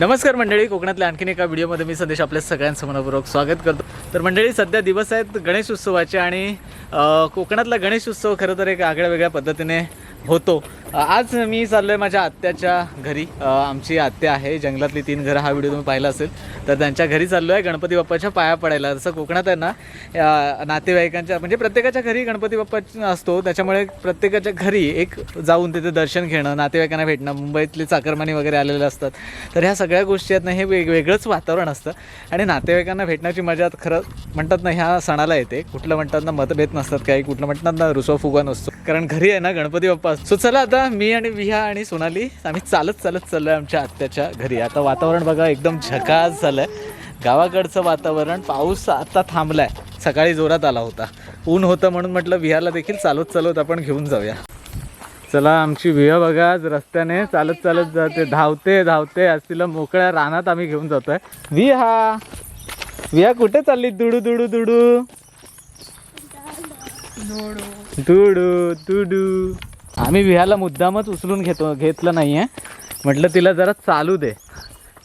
नमस्कार मंडळी कोकणातल्या आणखीन एका व्हिडिओमध्ये मी संदेश आपल्या सगळ्यांचं मनपूर्वक स्वागत करतो. तर मंडळी सध्या दिवस आहेत गणेश उत्सवाचे आणि कोकणातला गणेश उत्सव खरं तर एक आगळ्या वेगळ्या पद्धतीने होतो. आज मी चाललो आहे माझ्या आत्याच्या घरी. आमची आत्या आहे. जंगलातली तीन घरं हा व्हिडिओ तुम्ही पाहिला असेल. तर त्यांच्या घरी चाललो आहे गणपती बाप्पाच्या पाया पडायला. जसं कोकणात आहे ना नातेवाईकांच्या म्हणजे प्रत्येकाच्या घरी गणपती बाप्पा असतो. त्याच्यामुळे प्रत्येकाच्या घरी एक जाऊन तिथे दर्शन घेणं नातेवाईकांना भेटणं मुंबईतले चाकरमानी वगैरे आलेले असतात. तर ह्या सगळ्या गोष्टी आहेत ना हे वेगवेगळंच वातावरण असतं. आणि नातेवाईकांना भेटण्याची मजा खरं म्हणतात ना ह्या सणाला येते. कुठलं म्हणतात ना मतभेद नसतात काही. कुठलं म्हणतात ना रुसवा फुगा नसतो. कारण घरी आहे ना गणपती बाप्पा. सो चला आता मी आणि विहा आणि सोनाली आम्ही चालत चालत चाललो आहे आमच्या आत्याच्या घरी. आता वातावरण बघा एकदम झकास झालं आहे गावाकडचं वातावरण पाऊस आता थांबलाय. सकाळी जोरात आला होता. ऊन होतं म्हणून म्हटलं विहाला देखील चालत चालत आपण घेऊन जाऊया. चला आमची विहा बघा आज रस्त्याने चालत चालत जाते. धावते धावते आज तिला मोकळ्या रानात आम्ही घेऊन जातोय. विहा! विहा कुठे चालली दुडू दुडू दुडू. दुडू दुडू. आम्ही विहाला मुद्दामच उचलून घेतो घेतलं नाहीये. म्हटलं तिला जरा चालू दे.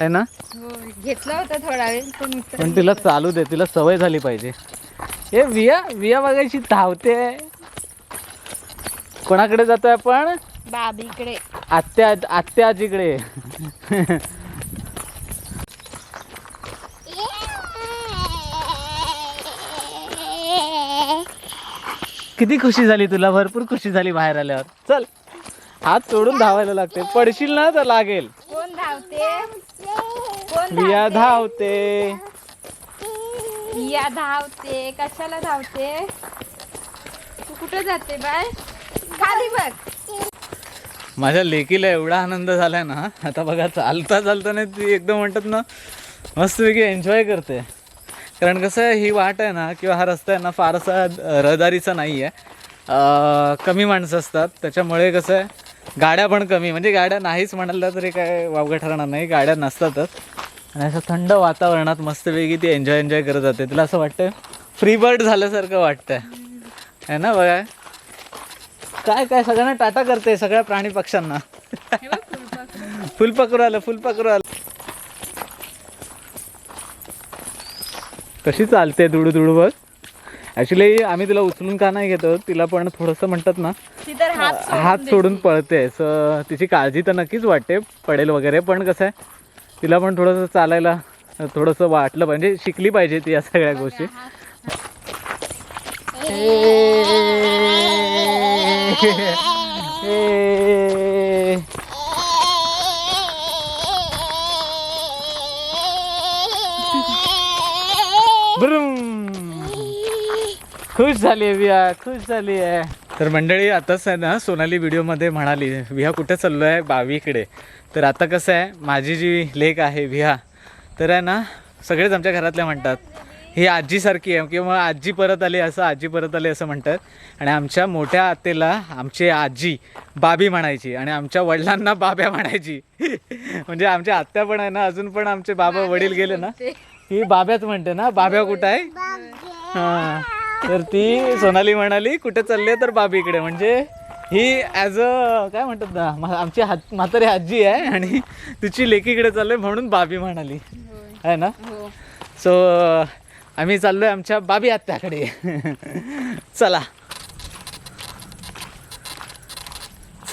आहे ना? हो घेतला होता थोडा वेळ पण पण तिला चालू दे तिला सवय झाली पाहिजे. ए विया विया बघायची धावते. कोणाकडे जातोय आपण? बाबीकडे. आत्या आत्या आजीकडे. किती खुशी झाली तुला? भरपूर खुशी झाली बाहेर आल्यावर. चल हात सोडून धावायला लागते. पडशील ना तर लागेल. कोण धावते? विया धावते? धावते. कशाला धावते? तू कुठे जाते बाय खाली बघ. माझ्या लेकीला एवढा आनंद झालाय ना आता बघा चालता चालता नाही ती एकदम म्हणतात ना मस्तपैकी एन्जॉय करते. कारण कसं आहे ही वाट आहे ना किंवा हा रस्ता आहे ना फारसा रहदारीचा नाही आहे कमी माणसं असतात. त्याच्यामुळे कसं आहे गाड्या पण कमी. म्हणजे गाड्या नाहीच म्हणाल्या तरी काय वावगं ठरणार नाही. गाड्या नसतातच. आणि असं थंड वातावरणात मस्तपैकी ती एन्जॉय एन्जॉय करत जाते. तिला असं वाटतं फ्री बर्ड झाल्यासारखं वाटतंय. आहे ना बघा. काय काय सगळ्यांना टाटा करते सगळ्या प्राणी पक्ष्यांना. फुलपाखरू आलं फुलपाखरू आलं. कशी चालते दुडू दुडू बघ ॲक्च्युली आम्ही तिला उचलून का नाही घेतो तिला पण थोडंसं म्हणतात ना ती तर हात हात सोडून पळते. सो तिची काळजी तर नक्कीच वाटते पडेल वगैरे पण कसं आहे तिला पण थोडंसं चालायला थोडंसं वाटलं पाहिजे शिकली पाहिजे ती या सगळ्या गोष्टी. ए. खुश झाली आहे विया खुश झाली आहे. तर मंडळी आताच आहे ना सोनाली व्हिडिओमध्ये म्हणाली विहा कुठे चाललो आहे बावीकडे. तर आता कसं आहे माझी जी लेक आहे विहा तर आहे ना सगळेच आमच्या घरातले म्हणतात ही आजीसारखी आहे किंवा आजी परत आली असं आजी परत आली असं म्हणतात. आणि आमच्या मोठ्या आतेला आमची आजी बाबी म्हणायची आणि आमच्या वडिलांना बाब्या म्हणायची. म्हणजे आमच्या आत्या पण आहे ना अजून पण आमचे बाबा वडील गेले ना. ही बाब्याच म्हणते ना बाब्या कुठं आहे? हां. तर ती सोनाली म्हणाली कुठे चालली आहे तर बाबीकडे म्हणजे ही ॲज अ काय म्हणतात ना आमची हात म्हातारी आजी आहे आणि तिची लेकीकडे चाललोय म्हणून बाबी म्हणाली. आहे ना? हो. सो आम्ही चाललोय आमच्या बाबी आत्याकडे. चला.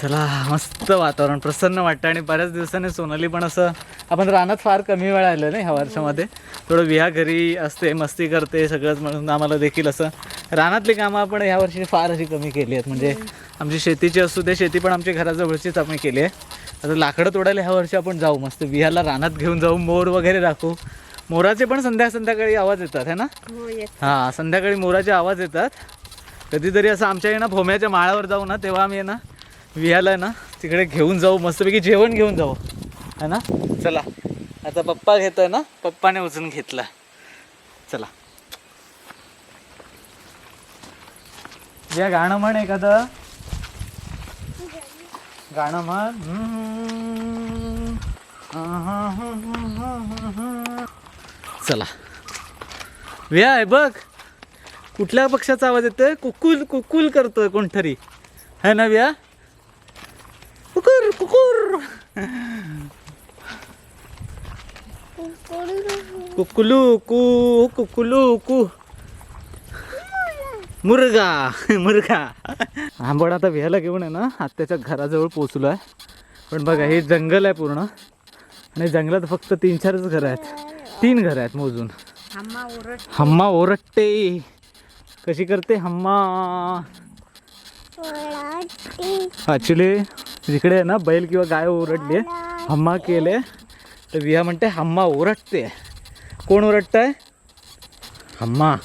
चला मस्त वातावरण प्रसन्न वाटतं. आणि बऱ्याच दिवसाने सोनाली पण असं आपण रानात फार कमी वेळा आलो नाही ह्या वर्षामध्ये. थोडं विहा घरी असते मस्ती करते सगळंच म्हणून आम्हाला देखील असं रानातली कामं आपण ह्या वर्षी फार अशी कमी केली आहेत. म्हणजे आमची शेतीची असू दे शेती पण आमच्या घराजवळचीच आम्ही केली आहे. आता लाकडं तोडायला ह्या वर्षी आपण जाऊ मस्त. विहाला रानात घेऊन जाऊ मोर वगैरे दाखवू मोराचे पण संध्या संध्याकाळी आवाज येतात है ना? हो हां संध्याकाळी मोराचे आवाज येतात. कधीतरी असं आमच्या ना भोम्याच्या माळावर जाऊ ना तेव्हा आम्ही ना विहायला ना तिकडे घेऊन जाऊ मस्तपैकी जेवण घेऊन जाऊ. है ना? चला. आता पप्पा घेतोय ना पप्पाने उचलून घेतला चला. या गाणं म्हण एखादं. गाणं म्हण. चला. विया आहे बघ. कुठल्या पक्षाचा आवाज येतोय? कुकुल कुकुल करतोय कोणतरी. है ना विया? कुकुर कुकुर. कुकुलू कू कुकुलू कू. मुर्गा मुर्गा. आंबड आता व्यायला घेऊन आहे ना आत्याच्या घराजवळ पोचलो आहे. पण बघा हे जंगल आहे पूर्ण. आणि जंगलात फक्त तीन चारच घरं आहेत. तीन घरं आहेत मोजून. हम्मा ओरडते. कशी करते? हम्मा. ॲक्च्युली इकडे आहे ना बैल किंवा गाय ओरडली. आहे हम्मा केले. तर विहा म्हणते हम्मा ओरडते. कोण ओरडतंय? हम्मा.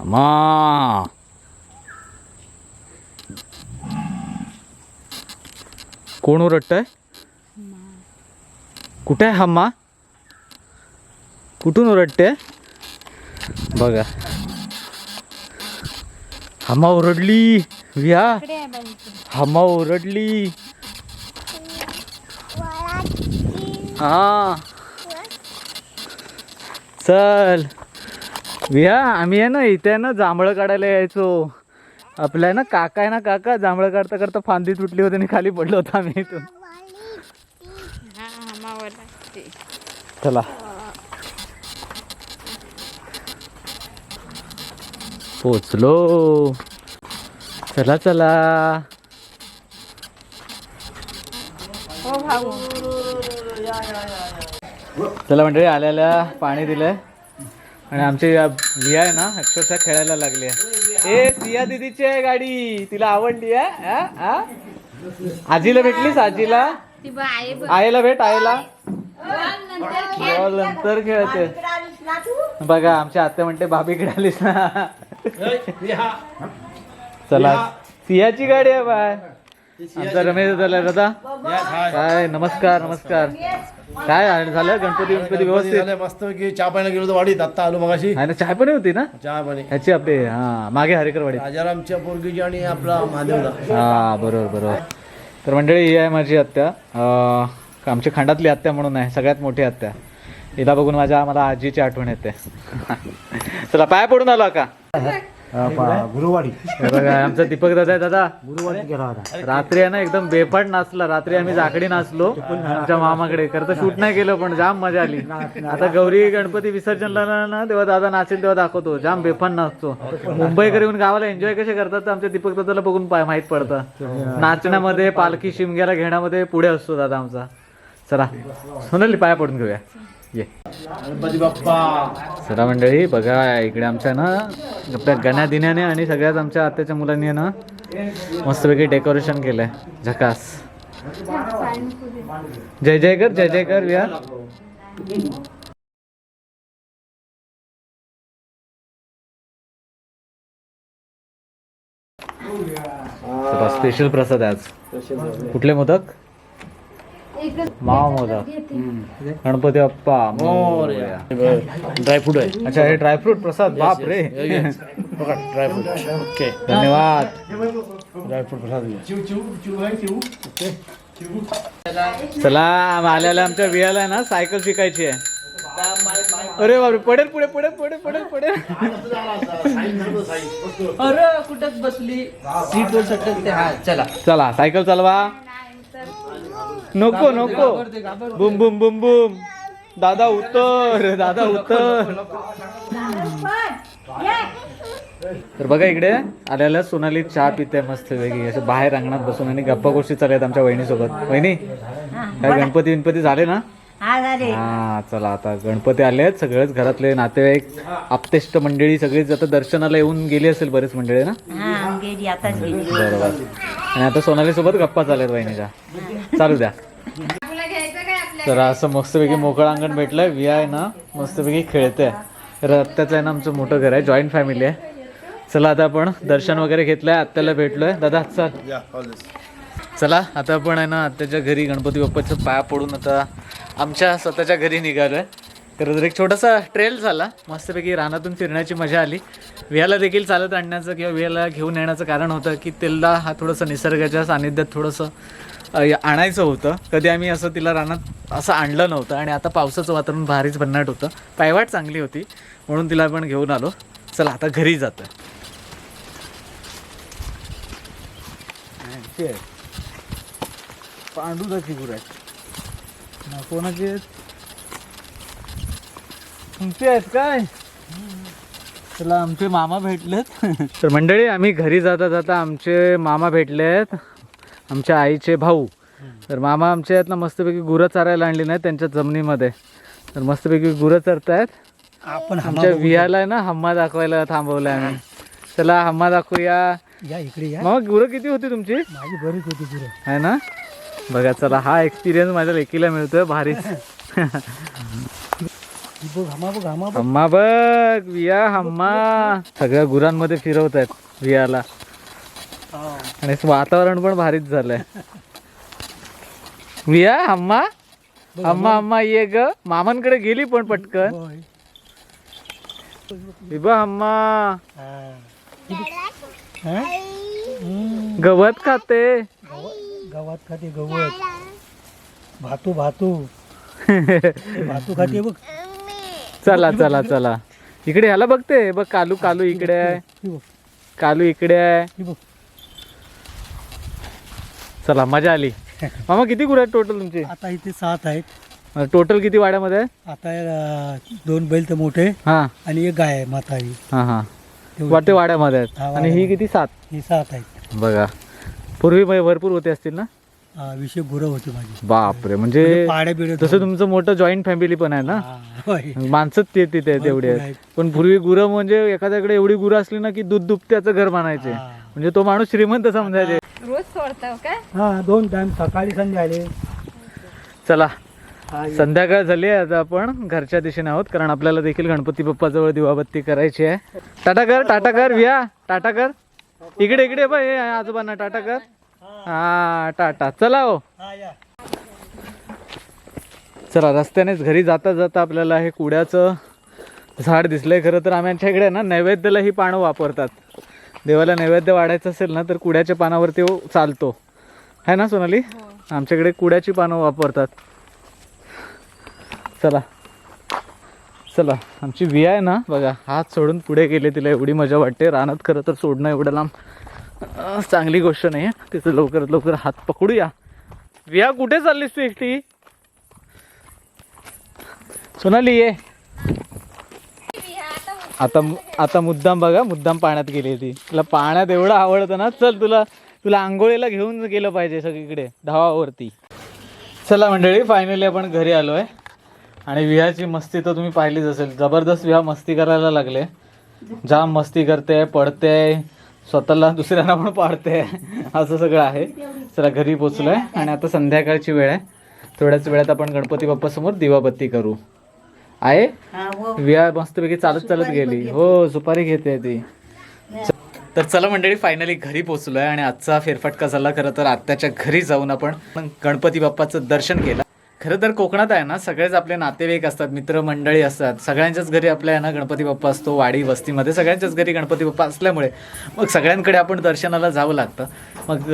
हम्मा. कोण ओरडतंय? कुठे आहे हम्मा? कुठून ओरडते? बघा. हम्मा ओरडली. इकडे. हम्मा ओरडली. हा. चल. विहा आम्ही आहे ना इथे ना जांभळं काढायला यायचो. आपल्या ना काका आहे ना काका जांभळं काढता करता फांदी तुटली होती आणि खाली पडलो होतो आम्ही इथून. चला. पोचलो. चला चला. हो भाऊ. चला मंडळी आल्याला पाणी दिलंय. आणि आमची या लिया आहे ना अक्षरशः खेळायला लागली आहे. ए सिया दिदीची आहे गाडी. तिला आवडली आहे? आजीला भेटलीस आजीला? ती बा आहे बघ आईला भेट आईला? नंतर खेळ बॉल नंतर खेळते. बघा आमच्या आत्या म्हणते भाभीकडे आलीस ना. चला सियाची गाडी आहे बाय. आमचा रमेश झाला दादा. काय नमस्कार नमस्कार. काय? झालं? गणपती गणपती व्यवस्थित? मस्त की चहा पाण्याला गेलो होतो वाडीत. आता आलो मगाशी. ना चहा पण होती ना? चहा पाणी ह्याची आपली हा मागे हरेकरवाडी राजारामच्या पोरगीची आणि आपला महादेवला. हा बरोबर बरोबर. तर मंडळी ही आहे माझी आत्या. अं, आमची खांडातली आत्या म्हणून आहे सगळ्यात मोठी आत्या. हिला बघून माझ्या मला आजीची आठवण येते. चला पाय पडून आलो का? गुरुवाडी हे बघा आमचा दीपक दादा आहे दादा. गुरुवाडी गेला होता. रात्री आहे ना एकदम बेफाट नाचला. रात्री आम्ही जाकडी नाचलो. आमच्या मामाकडे. करता शूट नाही केलं पण जाम मजा आली. आता गौरी गणपती विसर्जनला ना- तेव्हा दादा नाचेल तेव्हा दाखवतो. जाम बेफान नाचतो. मुंबईकर येऊन गावाला एन्जॉय कसे करतात तर आमच्या दीपक दादाला बघून माहीत पडतं. नाचण्यामध्ये पालखी शिमग्याला घेण्यामध्ये पुढे असतो दादा आमचा. चला सोनाली पाया पडून घेऊया. ये. चला मंडळी बघा इकडे आमच्या ना आपल्या गण्या दिन्याने आणि सगळ्याच आमच्या आत्याच्या मुलांनी ना मस्तपैकी डेकोरेशन केलंय. झकास. जय जय कर जय जय कर विहार. स्पेशल प्रसाद आज. कुठले मोदक? मावा मोदक गणपती बाप्पा मोरया. ड्रायफ्रूट आहे. अच्छा हे ड्रायफ्रूट प्रसाद? बाप रे ड्रायफ्रूट ओके धन्यवाद. ड्रायफ्रूट प्रसाद चला आल्याला आमच्या वियाला ना सायकल शिकायची आहे. अरे बापरे पडेल पुढे पुढे पुढे पडेल पडेल. अरे कुठंच बसली. सीटवर सटकते. हा चला. चला सायकल चालवा. नको नको. बुम बुम बुम बुम. दादा उतर दादा उतर. तर बघा इकडे आल्याला सोनाली चहा पिते मस्त वेगळी. असं बाहेर अंगणात बसून आणि गप्पा गोष्टी चालू आहेत आमच्या वहिनीसोबत. वहिनी काय गणपती गणपती झाले ना? हा झाले. हा चला आता गणपती आले आहेत सगळेच घरातले नातेवाईक. आपतेष्ट मंडळी सगळीच आता दर्शनाला येऊन गेली असेल बरेच मंडळी ना? हा गेली आताच गेली. बरोबर. आणि आता सोनाली सोबत गप्पा चालू आहेत वहिनीच्या चालू द्या. तर असं मस्तपैकी मोकळं अंगण भेटलंय. व्ही आहे ना मस्तपैकी खेळते. तर आत्याचं आहे ना आमचं मोठं घर आहे जॉईंट फॅमिली आहे. चला आता आपण दर्शन वगैरे घेतलंय आत्याला भेटलोय. दादा चल. चला आता आपण आहे ना आत्याच्या घरी गणपती बाप्पाच्या पाया पडून आता आमच्या स्वतःच्या घरी निघालोय. खरं तर एक छोटासा ट्रेल झाला. मस्तपैकी रानातून फिरण्याची मजा आली. वेळाला देखील चालत आणण्याचं किंवा वेळेला घेऊन येण्याचं कारण होतं की तिला हा थोडंसं निसर्गाच्या सानिध्यात थोडंसं आणायचं होतं. कधी आम्ही असं तिला रानात असं आणलं नव्हतं आणि आता पावसाचं वातावरण भारीच भन्नाट होतं. पायवाट चांगली होती. म्हणून तिला पण घेऊन आलो. चला आता घरी जातं पांडुदाची गुर आहे कोणाचे आहेत? तुमचे आहेत काय? चला आमचे मामा भेटलेत. तर मंडळी आम्ही घरी जाता जाता आमचे मामा भेटले आहेत. आमच्या आईचे भाऊ. तर मामा आमचे आहेत ना मस्तपैकी गुरं चारायला आणली नाही त्यांच्या जमिनीमध्ये. तर मस्तपैकी गुरं चरतायत. आपण आमच्या वियाला आहे ना हम्मा दाखवायला थांबवलं आम्ही. चला हम्मा दाखवूया. या इकडे या. मामा गुरं किती होती तुमची? माझी बरीच होती गुरं. आहे ना? बघा चला हा एक्सपिरियन्स माझ्या लेकीला मिळतोय बघ हम्मा बघ विया हम्मा. सगळ्या गुरांमध्ये फिरवत आहेत वियाला. आणि वातावरण पण भारीच झालंय. विया हम्मा? हम्मा हम्मा ये ग. मामांकडे गेली पण पटकन. विबा हम्मा. गवत खाते. गवात खाते गवत. भातू भातू. भातू खाते बघ. चला चला चला. इकडे ह्याला बघते. बघ कालू कालू इकडे आहे. कालू इकडे आहे. चला मजा आली. मामा किती गुरु आहेत टोटल तुमचे? आता इथे सात आहेत. टोटल किती वाड्यामध्ये आहे आता अं, दोन बैल तर मोठे हा. आणि एक गाय आहे म्हातारी. हा हा. तेवढी. वाटे वाड्यामध्ये आहेत. आणि ही. किती? सात. ही सात आहेत. बघा. पूर्वी मै- भरपूर होते असतील ना? हा, विषय गुरं होती माझी. बापरे म्हणजे पाड्या बिड्या तसं तुमचं मोठं जॉईंट फॅमिली पण आहे ना? हा, होय. माणसंच ते तिथे तेवढे भरपूर आहेत. आहेत. पण पूर्वी गुरं म्हणजे एखाद्याकडे एवढी गुरं असली ना की दूध दुभत्याचं घर बांधायचे हा. म्हणजे तो माणूस श्रीमंत समजायचे. रोज सोडताव हा दोन टाइम सकाळी संध्या आले चला हा, ये. संध्याकाळ झाली आहे आता आपण. घरच्या दिशेने आहोत कारण आपल्याला देखील गणपती बाप्पाजवळ दिवाबत्ती करायची आहे. टाटा कर टाटा कर विया. टाटा कर. इकडे इकडे बाय हे आजोबांना टाटा कर. हा टाटा. चला हो. हा. चला रस्त्यानेच घरी जाता जाता आपल्याला हे कुड्याचं झाड दिसलंय. खरं तर आम्ही आमच्या इकडे ना नैवेद्याला ही पानं वापरतात. देवाला नैवेद्य वाढायचं असेल ना तर कुड्याच्या पानावर ते चालतो. आहे ना सोनाली? आमच्याकडे कुड्याची पानं वापरतात. चला. चला आमची विया आहे ना बघा हात सोडून पुढे गेले तिला एवढी मजा वाटते. रानात खरं तर सोडणं एवढं लांब चांगली गोष्ट नाही आहे तिचं लवकरात लवकर हात पकडूया. विया कुठे चाललीस तू एकटी? सोनाली ये. आता आता मुद्दाम बघा मुद्दाम पाण्यात गेली ती. तुला पाण्यात एवढं आवडतं ना चल तुला तुला आंघोळीला घेऊन गेलं पाहिजे सगळीकडे धावावरती. चला मंडळी फायनली आपण घरी आलो आहे आणि विहाची मस्ती तर तुम्ही पाहिलीच असेल. जबरदस्त विहा मस्ती करायला लागले. जाम मस्ती करते पडते स्वतःला दुसऱ्यांना पण पाडते. असं सगळं आहे. चला घरी पोचलो आहे आणि आता संध्याकाळची वेळ आहे. थोड्याच वेळात आपण गणपती बाप्पासमोर दिवाबत्ती करू. आहे? विया मस्तपैकी चालत चालत गेली. हो सुपारी घेते ती. तर चला मंडळी फायनली घरी पोचलोय आणि आजचा फेरफटका झाला खरं तर आत्याच्या घरी जाऊन आपण गणपती बाप्पाचं दर्शन केलं. खरं तर कोकणात आहे ना सगळेच आपले नातेवाईक असतात मित्रमंडळी असतात सगळ्यांच्याच घरी आपल्या ना गणपती बाप्पा असतो वाडी वस्तीमध्ये सगळ्यांच्याच घरी गणपती बाप्पा असल्यामुळे मग सगळ्यांकडे आपण दर्शनाला जावं लागतं. मग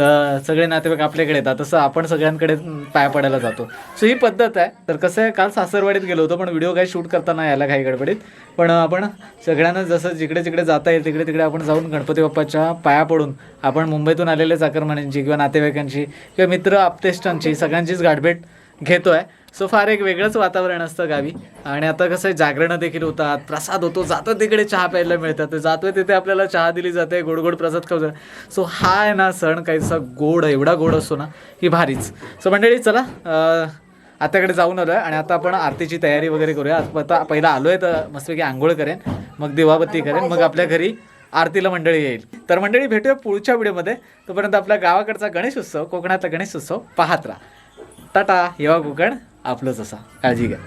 सगळे नातेवाईक आपल्याकडे येतात तसं आपण सगळ्यांकडे पाया पडायला जातो. सो ही पद्धत आहे. तर कसं आहे काल सासरवाडीत गेलो होतो पण व्हिडिओ काही शूट करताना यायला काही गडबडीत. पण आपण सगळ्यांना जसं जिकडे जिकडे जाता येईल तिकडे तिकडे आपण जाऊन गणपती बाप्पाच्या पाया पडून आपण मुंबईतून आलेल्या चाकरमान्यांची किंवा नातेवाईकांची किंवा मित्र आपतेष्टांची सगळ्यांचीच गाठभेट घेतोय. सो फार एक वेगळंच वातावरण असतं गावी. आणि आता कसं आहे जागरणं देखील होतात प्रसाद होतो जातो तिकडे चहा प्यायला मिळतात. जातोय तिथे आपल्याला चहा दिली जाते गोड गोड प्रसाद खाऊ सो हा आहे ना सण काहीसा गोड एवढा गोड असतो ना की भारीच. सो मंडळी चला आताकडे जाऊन जाऊन आलोय आणि आता आपण आरतीची तयारी वगैरे करूया. आता पहिला आलोय तर मस्तपैकी आंघोळ करेन मग दिवाबत्ती करेन मग आपल्या घरी आरतीला मंडळी येईल. तर मंडळी भेटूया पुढच्या व्हिडिओमध्ये. तोपर्यंत आपल्या गावाकडचा गणेश उत्सव कोकणातला गणेश उत्सव पाहत राहा. टाटा येवा कोकण आपलंच असा काळजी घ्या.